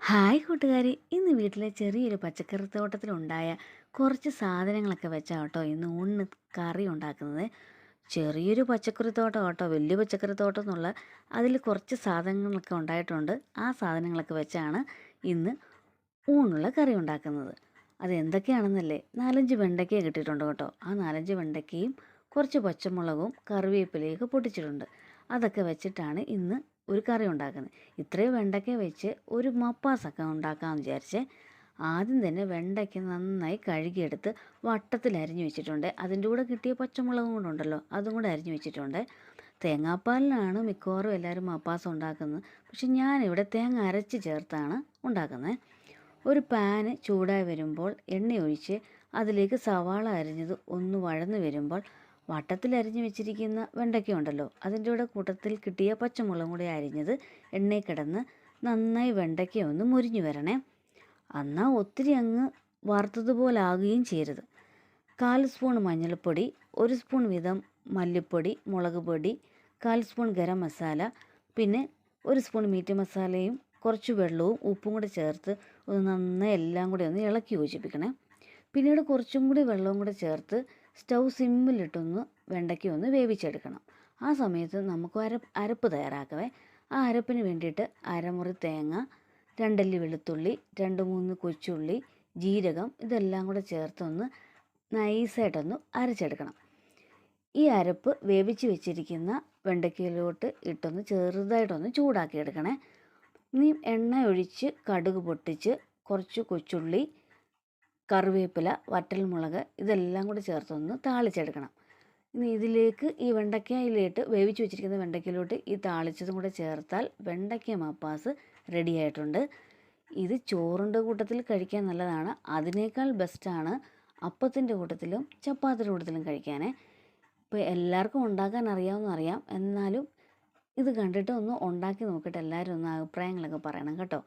Hi കൂട്ടുകാരി. ഇന്ന് വീട്ടിലെ ചെറിയൊരു പച്ചക്കറി തോട്ടത്തിലുണ്ടായ കുറച്ച് സാധനങ്ങളൊക്കെ വെച്ചാൽ കേട്ടോ ഇന്ന് ഊണിന് കറി ഉണ്ടാക്കുന്നത്. ചെറിയൊരു പച്ചക്കറി തോട്ടം കേട്ടോ വലിയ പച്ചക്കറി തോട്ടം എന്നുള്ള അതിൽ കുറച്ച് സാധനങ്ങളൊക്കെ ഉണ്ടായിട്ടുണ്ട്. ആ സാധനങ്ങളൊക്കെ വെച്ചാണ് ഇന്ന് ഊണുള്ള കറി ഉണ്ടാക്കുന്നത്. അത് എന്തൊക്കെയാണെന്നല്ലേ? നാലഞ്ച് വെണ്ടയ്ക്ക കിട്ടിയിട്ടുണ്ട് കേട്ടോ. ആ നാലഞ്ച് വെണ്ടയ്ക്കയും കുറച്ച് പച്ചമുളകും കറിവേപ്പിലയൊക്കെ പൊട്ടിച്ചിട്ടുണ്ട്. അതൊക്കെ വെച്ചിട്ടാണ് ഇന്ന് ഒരു കറി ഉണ്ടാക്കുന്നത്. ഇത്രയും വെണ്ടയ്ക്ക വെച്ച് ഒരു മപ്പാസൊക്കെ ഉണ്ടാക്കാമെന്ന് വിചാരിച്ച് ആദ്യം തന്നെ വെണ്ടയ്ക്ക നന്നായി കഴുകിയെടുത്ത് വട്ടത്തിൽ അരിഞ്ഞു വെച്ചിട്ടുണ്ട്. അതിന്റെ കൂടെ കിട്ടിയ പച്ചമുളകും കൂടെ ഉണ്ടല്ലോ അതും കൂടെ അരിഞ്ഞു വെച്ചിട്ടുണ്ട്. തേങ്ങാപ്പാലിനാണ് മിക്കവാറും എല്ലാവരും മപ്പാസ് ഉണ്ടാക്കുന്നത്. പക്ഷെ ഞാനിവിടെ തേങ്ങ അരച്ച് ചേർത്താണ് ഉണ്ടാക്കുന്നത്. ഒരു പാന് ചൂടായി വരുമ്പോൾ എണ്ണ ഒഴിച്ച് അതിലേക്ക് സവാള അരിഞ്ഞത് ഒന്ന് വഴന്ന് വരുമ്പോൾ വട്ടത്തിൽ അരിഞ്ഞു വെച്ചിരിക്കുന്ന വെണ്ടയ്ക്ക ഉണ്ടല്ലോ അതിന്റെ കൂടെ കൂട്ടത്തിൽ കിട്ടിയ പച്ചമുളകും കൂടി അരിഞ്ഞത് എണ്ണയിൽ കിടന്ന് നന്നായി വെണ്ടയ്ക്ക ഒന്ന് മുരിഞ്ഞു വരണേ. എന്നാൽ ഒത്തിരി അങ്ങ് വറുത്തതുപോലെ ആകുകയും ചെയ്യരുത്. കാൽ സ്പൂൺ മഞ്ഞൾപ്പൊടി ഒരു സ്പൂൺ വീതം മല്ലിപ്പൊടി മുളക് പൊടി കാൽ സ്പൂൺ ഗരം മസാല പിന്നെ ഒരു സ്പൂൺ മീറ്റ് മസാലയും കുറച്ച് വെള്ളവും ഉപ്പും കൂടി ചേർത്ത് ഒന്ന് നന്നായി എല്ലാം കൂടി ഒന്ന് ഇളക്കി യോജിപ്പിക്കണേ. പിന്നീട് കുറച്ചും കൂടി വെള്ളവും കൂടി ചേർത്ത് സ്റ്റൗ സിമ്മിലിട്ടൊന്ന് വെണ്ടയ്ക്ക ഒന്ന് വേവിച്ചെടുക്കണം. ആ സമയത്ത് നമുക്ക് അര അരപ്പ് തയ്യാറാക്കവേ. ആ അരപ്പിന് വേണ്ടിയിട്ട് അരമുറി തേങ്ങ രണ്ടല്ലി വെളുത്തുള്ളി രണ്ട് മൂന്ന് കൊച്ചുള്ളി ജീരകം ഇതെല്ലാം കൂടെ ചേർത്തൊന്ന് നൈസായിട്ടൊന്ന് അരച്ചെടുക്കണം. ഈ അരപ്പ് വേവിച്ച് വെച്ചിരിക്കുന്ന വെണ്ടയ്ക്കയിലോട്ട് ഇട്ടൊന്ന് ചെറുതായിട്ടൊന്ന് ചൂടാക്കി എടുക്കണേ ഇനി എണ്ണ ഒഴിച്ച് കടുക് പൊട്ടിച്ച് കുറച്ച് കൊച്ചുള്ളി കറിവേപ്പില വറ്റൽമുളക് ഇതെല്ലാം കൂടി ചേർത്തൊന്ന് താളിച്ചെടുക്കണം. ഇനി ഇതിലേക്ക് ഈ വെണ്ടയ്ക്കയിലിട്ട് വേവിച്ച് വെച്ചിരിക്കുന്ന വെണ്ടയ്ക്കയിലോട്ട് ഈ താളിച്ചതും കൂടെ ചേർത്താൽ വെണ്ടയ്ക്ക മപ്പാസ് റെഡി ആയിട്ടുണ്ട്. ഇത് ചോറിന്റെ കൂട്ടത്തിൽ കഴിക്കാൻ നല്ലതാണ്. അതിനേക്കാൾ ബെസ്റ്റാണ് അപ്പത്തിന്റെ കൂട്ടത്തിലും ചപ്പാത്തിന്റെ കൂട്ടത്തിലും കഴിക്കാനേ. ഇപ്പോൾ എല്ലാവർക്കും ഉണ്ടാക്കാൻ അറിയാമെന്ന് അറിയാം. എന്നാലും ഇത് കണ്ടിട്ട് ഒന്ന് ഉണ്ടാക്കി നോക്കിയിട്ട് എല്ലാവരും ഒന്ന് അഭിപ്രായങ്ങളൊക്കെ പറയണം കേട്ടോ.